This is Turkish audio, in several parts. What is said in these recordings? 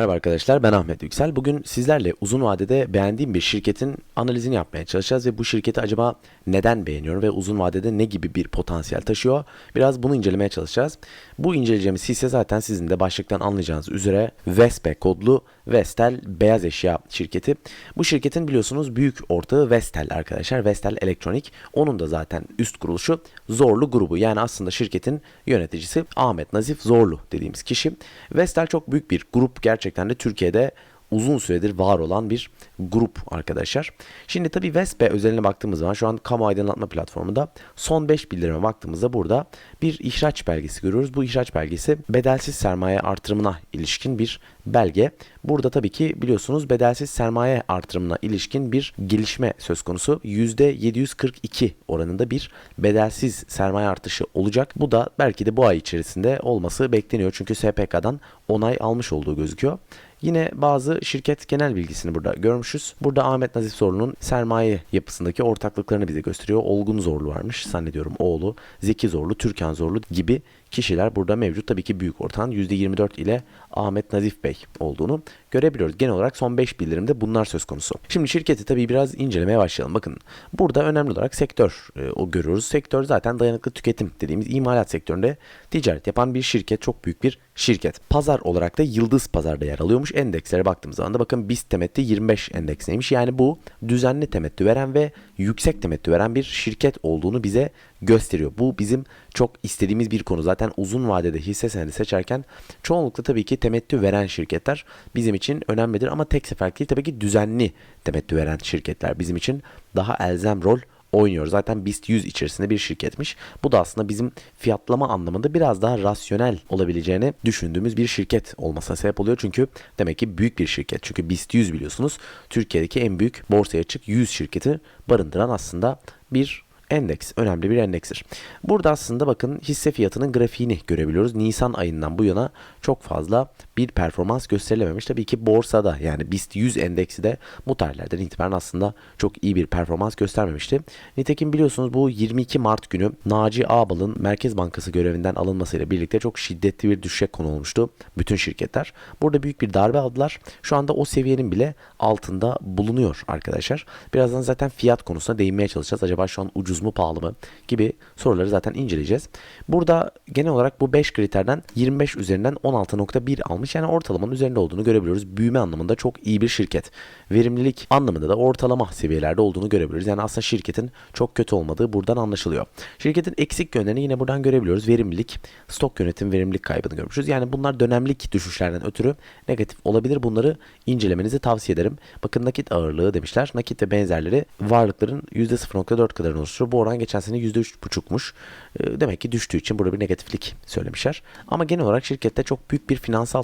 Merhaba arkadaşlar ben Ahmet Yüksel. Bugün sizlerle uzun vadede beğendiğim bir şirketin analizini yapmaya çalışacağız ve bu şirketi acaba neden beğeniyorum ve uzun vadede ne gibi bir potansiyel taşıyor? Biraz bunu incelemeye çalışacağız. Bu inceleyeceğimiz hisse zaten sizin de başlıktan anlayacağınız üzere Vespe kodlu Vestel beyaz eşya şirketi. Bu şirketin biliyorsunuz büyük ortağı Vestel arkadaşlar. Vestel Elektronik. Onun da zaten üst kuruluşu Zorlu grubu. Yani aslında şirketin yöneticisi Ahmet Nazif Zorlu dediğimiz kişi. Vestel çok büyük bir grup gerçekten de Türkiye'de uzun süredir var olan bir grup arkadaşlar. Şimdi tabii Vespe özeline baktığımız zaman şu an kamu aydınlatma platformunda son 5 bildirime baktığımızda burada bir ihraç belgesi görüyoruz. Bu ihraç belgesi bedelsiz sermaye artırımına ilişkin bir belge. Burada tabii ki biliyorsunuz bedelsiz sermaye artırımına ilişkin bir gelişme söz konusu. %742 oranında bir bedelsiz sermaye artışı olacak. Bu da belki de bu ay içerisinde olması bekleniyor. Çünkü SPK'dan onay almış olduğu gözüküyor. Yine bazı şirket genel bilgisini burada görmüşüz. Burada Ahmet Nazif Zorlu'nun sermaye yapısındaki ortaklıklarını bize gösteriyor. Olgun Zorlu varmış zannediyorum oğlu, Zeki Zorlu, Türkan Zorlu gibi kişiler burada mevcut. Tabii ki büyük ortağın %24 ile Ahmet Nazif Bey olduğunu görebiliyoruz. Genel olarak son 5 bildirimde bunlar söz konusu. Şimdi şirketi tabii biraz incelemeye başlayalım. Bakın burada önemli olarak sektör e, o görüyoruz. Sektör zaten dayanıklı tüketim dediğimiz imalat sektöründe ticaret yapan bir şirket. Çok büyük bir şirket. Pazar olarak da Yıldız Pazar'da yer alıyormuş. Endekslere baktığımız zaman da bakın BIST temettü 25 endeksiymiş. Yani bu düzenli temettü veren ve yüksek temettü veren bir şirket olduğunu bize gösteriyor. Bu bizim çok istediğimiz bir konu. Zaten uzun vadede hisse senedi seçerken çoğunlukla tabii ki temettü veren şirketler bizim için önemlidir ama tek seferlik değil tabii ki düzenli temettü veren şirketler bizim için daha elzem rol oynuyor. Zaten BIST 100 içerisinde bir şirketmiş. Bu da aslında bizim fiyatlama anlamında biraz daha rasyonel olabileceğini düşündüğümüz bir şirket olmasına sebep oluyor. Çünkü demek ki büyük bir şirket. Çünkü BIST 100 biliyorsunuz Türkiye'deki en büyük borsaya açık 100 şirketi barındıran aslında bir endeks önemli bir endekstir. Burada aslında bakın hisse fiyatının grafiğini görebiliyoruz. Nisan ayından bu yana çok fazla bir performans gösterilememiş. Tabii ki borsada yani BIST 100 endeksi de bu tarihlerden itibaren aslında çok iyi bir performans göstermemişti. Nitekim biliyorsunuz bu 22 Mart günü Naci Ağbal'ın Merkez Bankası görevinden alınmasıyla birlikte çok şiddetli bir düşüşe konu olmuştu bütün şirketler. Burada büyük bir darbe aldılar. Şu anda o seviyenin bile altında bulunuyor arkadaşlar. Birazdan zaten fiyat konusuna değinmeye çalışacağız. Acaba şu an ucuz mu pahalı mı gibi soruları zaten inceleyeceğiz. Burada genel olarak bu 5 kriterden 25 üzerinden 16.1 almış. Yani ortalamanın üzerinde olduğunu görebiliyoruz. Büyüme anlamında çok iyi bir şirket. Verimlilik anlamında da ortalama seviyelerde olduğunu görebiliyoruz. Yani aslında şirketin çok kötü olmadığı buradan anlaşılıyor. Şirketin eksik yönlerini yine buradan görebiliyoruz. Verimlilik, stok yönetim, verimlilik kaybını görmüşüz. Yani bunlar dönemlik düşüşlerden ötürü negatif olabilir. Bunları incelemenizi tavsiye ederim. Bakın nakit ağırlığı demişler. Nakit ve benzerleri varlıkların %0.4 kadarını oluşturur. Bu oran geçen sene %3.5'muş. Ee, Demek ki düştüğü için burada bir negatiflik söylemişler. Ama genel olarak şirkette çok büyük bir finansal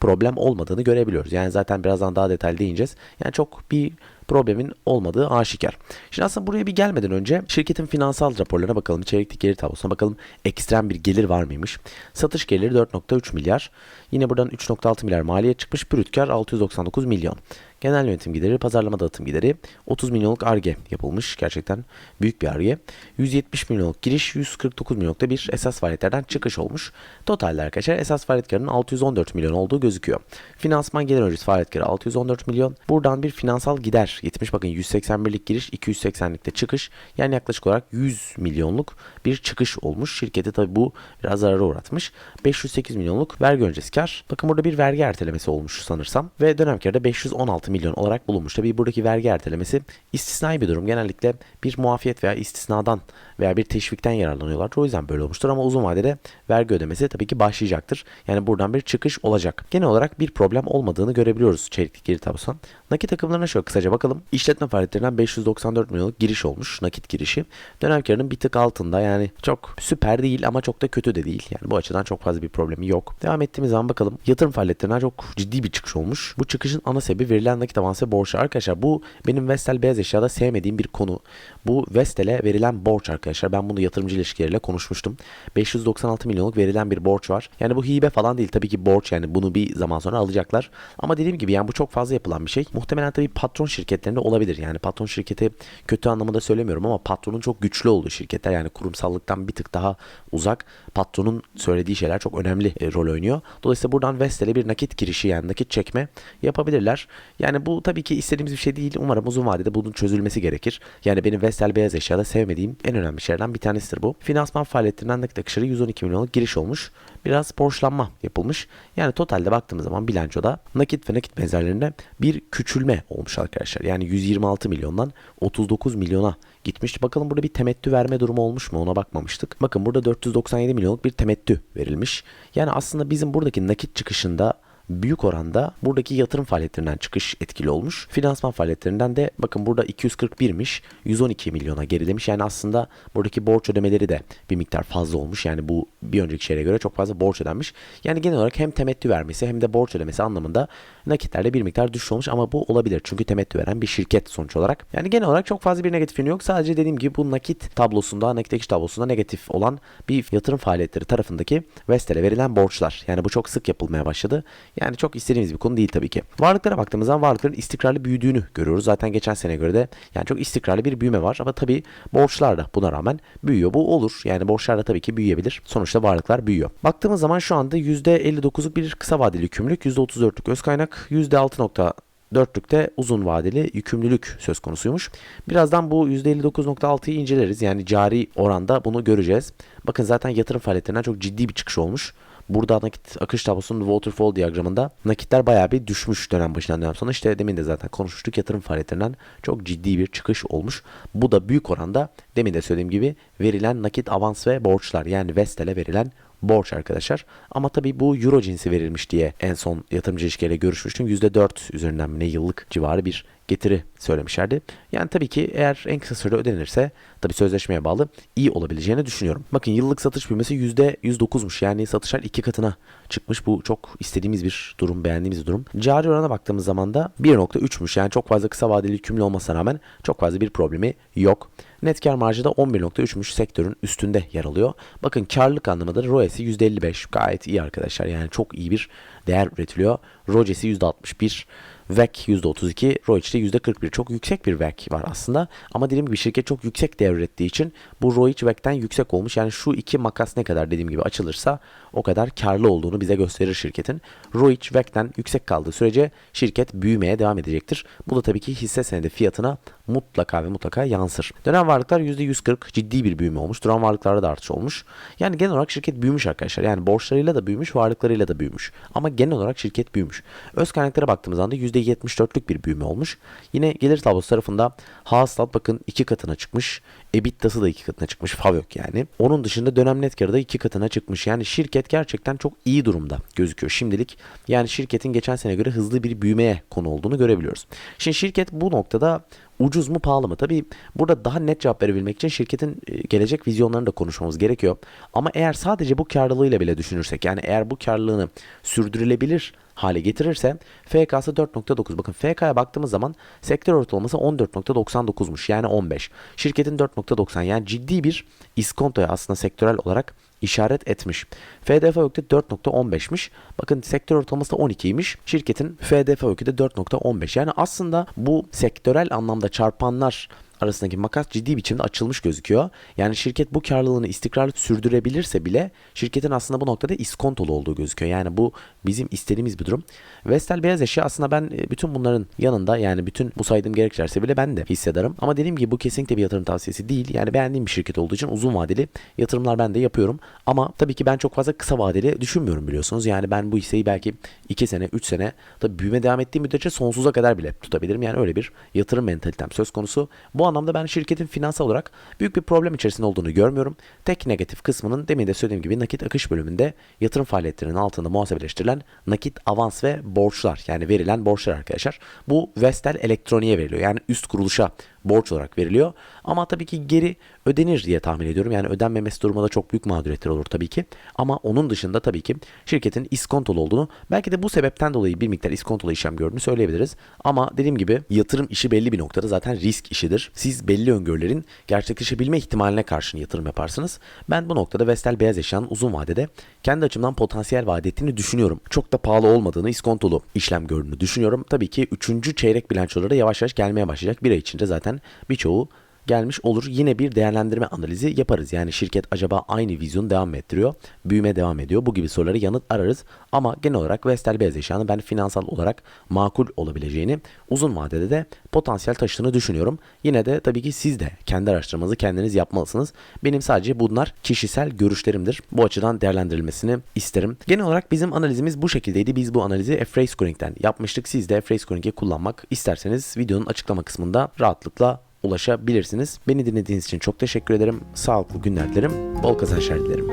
problem olmadığını görebiliyoruz. Yani zaten birazdan daha detaylı değineceğiz. Yani çok bir problemin olmadığı aşikar. Şimdi aslında buraya bir gelmeden önce şirketin finansal raporlarına bakalım. İçerikli gelir tablosuna bakalım. Ekstrem bir gelir var mıymış? Satış geliri 4.3 milyar. Yine buradan 3.6 milyar maliyet çıkmış. Brüt kar 699 milyon. Genel yönetim gideri, pazarlama dağıtım gideri 30 milyonluk arge yapılmış. Gerçekten büyük bir arge. 170 milyonluk giriş, 149 milyonluk da bir esas faaliyetlerden çıkış olmuş. Totalde arkadaşlar esas faaliyet karının 614 milyon olduğu gözüküyor. Finansman gelir öncesi faaliyet karı 614 milyon. Buradan bir finansal gider gitmiş. Bakın 181'lik giriş, 280'lik de çıkış. Yani yaklaşık olarak 100 milyonluk bir çıkış olmuş. Şirketi tabi bu biraz zarara uğratmış. 508 milyonluk vergi öncesi kar. Bakın burada bir vergi ertelemesi olmuş sanırsam. Ve dönem karı da 516 milyon olarak bulunmuş. Tabi buradaki vergi ertelemesi istisnai bir durum. Genellikle bir muafiyet veya istisnadan veya bir teşvikten yararlanıyorlar. O yüzden böyle olmuştur ama uzun vadede vergi ödemesi tabii ki başlayacaktır. Yani buradan bir çıkış olacak. Genel olarak bir problem olmadığını görebiliyoruz çeyreklik geri tablosundan. Nakit akımlarına şöyle kısaca bakalım. İşletme faaliyetlerinden 594 milyonluk giriş olmuş nakit girişi. Dönem karının bir tık altında yani çok süper değil ama çok da kötü de değil. Yani bu açıdan çok fazla bir problemi yok. Devam ettiğimiz zaman bakalım. Yatırım faaliyetlerinden çok ciddi bir çıkış olmuş. Bu çıkışın ana sebebi verilen nakit avans ve borçlar. Arkadaşlar bu benim Vestel beyaz eşyada sevmediğim bir konu. Bu Vestel'e verilen borç arkadaşlar. Ben bunu yatırımcı ilişkileriyle konuşmuştum. 596 milyonluk verilen bir borç var. Yani bu hibe falan değil. Tabii ki borç yani bunu bir zaman sonra alacaklar. Ama dediğim gibi yani bu çok fazla yapılan bir şey. Muhtemelen tabii patron şirketlerinde olabilir. Yani patron şirketi kötü anlamında söylemiyorum ama patronun çok güçlü olduğu şirketler yani kurumsallıktan bir tık daha uzak. Patronun söylediği şeyler çok önemli e, rol oynuyor. Dolayısıyla buradan Vestel'e bir nakit girişi yani nakit çekme yapabilirler. Yani bu tabii ki istediğimiz bir şey değil. Umarım uzun vadede bunun çözülmesi gerekir. Yani benim Vestel beyaz eşyada sevmediğim en önemli şeylerden bir tanesidir bu. Finansman faaliyetlerinden nakit akışları 112 milyonluk giriş olmuş. Biraz borçlanma yapılmış. Yani totalde baktığımız zaman bilançoda nakit ve nakit benzerlerinde bir küçülme olmuş arkadaşlar. Yani 126 milyondan 39 milyona gitmiş. Bakalım burada bir temettü verme durumu olmuş mu ona bakmamıştık. Bakın burada 497 milyonluk bir temettü verilmiş. Yani aslında bizim buradaki nakit çıkışında büyük oranda buradaki yatırım faaliyetlerinden çıkış etkili olmuş. Finansman faaliyetlerinden de bakın burada 241'miş 112 milyona gerilemiş. Yani aslında buradaki borç ödemeleri de bir miktar fazla olmuş. Yani bu bir önceki şeye göre çok fazla borç ödenmiş. Yani genel olarak hem temettü vermesi hem de borç ödemesi anlamında nakitlerde bir miktar düşüş olmuş ama bu olabilir. Çünkü temettü veren bir şirket sonuç olarak. Yani genel olarak çok fazla bir negatif yönü yok. Sadece dediğim gibi bu nakit tablosunda, nakit akış tablosunda negatif olan bir yatırım faaliyetleri tarafındaki Vestel'e verilen borçlar. Yani bu çok sık yapılmaya başladı. Yani çok istediğimiz bir konu değil tabii ki. Varlıklara baktığımız zaman varlıkların istikrarlı büyüdüğünü görüyoruz. Zaten geçen sene göre de yani çok istikrarlı bir büyüme var. Ama tabii borçlar da buna rağmen büyüyor. Bu olur. Yani borçlar da tabii ki büyüyebilir. Sonuçta varlıklar büyüyor. Baktığımız zaman şu anda %59'luk bir kısa vadeli yükümlülük, %34'lük öz kaynak, %6. Dörtlükte uzun vadeli yükümlülük söz konusuymuş. Birazdan bu %59.6'yı inceleriz. Yani cari oranda bunu göreceğiz. Bakın zaten yatırım faaliyetlerinden çok ciddi bir çıkış olmuş. Burada nakit akış tablosunun waterfall diyagramında nakitler bayağı bir düşmüş dönem başından dönem sonra. İşte demin de zaten konuşmuştuk yatırım faaliyetlerinden çok ciddi bir çıkış olmuş. Bu da büyük oranda demin de söylediğim gibi verilen nakit avans ve borçlar yani Vestel'e verilen borç arkadaşlar. Ama tabii bu euro cinsi verilmiş diye en son yatırımcı ilişkiyle görüşmüştüm. %4 üzerinden ne yıllık civarı bir getiri söylemişlerdi. Yani tabii ki eğer en kısa sürede ödenirse tabii sözleşmeye bağlı iyi olabileceğini düşünüyorum. Bakın yıllık satış büyümesi %109'muş. Yani satışlar iki katına çıkmış. Bu çok istediğimiz bir durum, beğendiğimiz bir durum. Cari orana baktığımız zaman da 1.3'müş. Yani çok fazla kısa vadeli yükümlü olmasına rağmen çok fazla bir problemi yok. Net kar marjı da 11.3'müş sektörün üstünde yer alıyor. Bakın karlılık anlamında ROE'si %55 gayet iyi arkadaşlar. Yani çok iyi bir değer üretiliyor. ROCE'si %61. VEC %32, ROIC de %41. Çok yüksek bir VEC var aslında. Ama dediğim gibi şirket çok yüksek değer ürettiği için bu ROIC VEC'ten yüksek olmuş. Yani şu iki makas ne kadar dediğim gibi açılırsa o kadar karlı olduğunu bize gösterir şirketin. ROIC VEC'ten yüksek kaldığı sürece şirket büyümeye devam edecektir. Bu da tabii ki hisse senedi fiyatına mutlaka ve mutlaka yansır. Dönem varlıklar %140 ciddi bir büyüme olmuş. Duran varlıklarda da artış olmuş. Yani genel olarak şirket büyümüş arkadaşlar. Yani borçlarıyla da büyümüş, varlıklarıyla da büyümüş. Ama genel olarak şirket büyümüş. Öz kaynaklara baktığımız anda %74'lük bir büyüme olmuş. Yine gelir tablosu tarafında hasılat bakın iki katına çıkmış. EBITDA'sı da iki katına çıkmış. Favök yani. Onun dışında dönem net karı da iki katına çıkmış. Yani şirket gerçekten çok iyi durumda gözüküyor şimdilik. Yani şirketin geçen sene göre hızlı bir büyümeye konu olduğunu görebiliyoruz. Şimdi şirket bu noktada ucuz mu pahalı mı? Tabii burada daha net cevap verebilmek için şirketin e, gelecek vizyonlarını da konuşmamız gerekiyor. Ama eğer sadece bu karlılığıyla bile düşünürsek yani eğer bu karlılığını sürdürülebilir hale getirirse FK'sı 4.9. Bakın FK'ya baktığımız zaman sektör ortalaması 14.99'muş yani 15. Şirketin 4.90 yani ciddi bir iskontoya aslında sektörel olarak işaret etmiş. FDF öykü 4.15'miş. Bakın sektör ortalaması da 12'ymiş. Şirketin FDF öykü de 4.15. Yani aslında bu sektörel anlamda çarpanlar arasındaki makas ciddi biçimde açılmış gözüküyor. Yani şirket bu karlılığını istikrarlı sürdürebilirse bile şirketin aslında bu noktada iskontolu olduğu gözüküyor. Yani bu bizim istediğimiz bir durum. Vestel beyaz eşya aslında ben e, bütün bunların yanında yani bütün bu saydığım gerekçelerse bile ben de hissederim. Ama dediğim gibi bu kesinlikle bir yatırım tavsiyesi değil. Yani beğendiğim bir şirket olduğu için uzun vadeli yatırımlar ben de yapıyorum. Ama tabii ki ben çok fazla kısa vadeli düşünmüyorum biliyorsunuz. Yani ben bu hisseyi belki 2 sene 3 sene tabii büyüme devam ettiği müddetçe sonsuza kadar bile tutabilirim. Yani öyle bir yatırım mentalitem söz konusu. Bu anlamda ben şirketin finansal olarak büyük bir problem içerisinde olduğunu görmüyorum. Tek negatif kısmının demin de söylediğim gibi nakit akış bölümünde yatırım faaliyetlerinin altında muhasebeleştirilen nakit avans ve borçlar yani verilen borçlar arkadaşlar. Bu Vestel Elektronik'e veriliyor. Yani üst kuruluşa borç olarak veriliyor. Ama tabii ki geri ödenir diye tahmin ediyorum. Yani ödenmemesi durumunda çok büyük mağduriyetler olur tabii ki. Ama onun dışında tabii ki şirketin iskontolu olduğunu belki de bu sebepten dolayı bir miktar iskontolu işlem gördüğünü söyleyebiliriz. Ama dediğim gibi yatırım işi belli bir noktada zaten risk işidir. Siz belli öngörülerin gerçekleşebilme ihtimaline karşın yatırım yaparsınız. Ben bu noktada Vestel Beyaz Eşya'nın uzun vadede kendi açımdan potansiyel vaat düşünüyorum. Çok da pahalı olmadığını, iskontolu işlem gördüğünü düşünüyorum. Tabii ki 3. çeyrek bilançoları da yavaş yavaş gelmeye başlayacak. Bir ay içinde zaten birçoğu gelmiş olur. Yine bir değerlendirme analizi yaparız. Yani şirket acaba aynı vizyonu devam ettiriyor? Büyüme devam ediyor. Bu gibi soruları yanıt ararız. Ama genel olarak Vestel Beyaz Eşya'nın ben finansal olarak makul olabileceğini, uzun vadede de potansiyel taşıdığını düşünüyorum. Yine de tabii ki siz de kendi araştırmanızı kendiniz yapmalısınız. Benim sadece bunlar kişisel görüşlerimdir. Bu açıdan değerlendirilmesini isterim. Genel olarak bizim analizimiz bu şekildeydi. Biz bu analizi F-Ray Scoring'den yapmıştık. Siz de F-Ray Scoring'i kullanmak isterseniz videonun açıklama kısmında rahatlıkla ulaşabilirsiniz. Beni dinlediğiniz için çok teşekkür ederim. Sağlıklı günler dilerim. Bol kazançlar dilerim.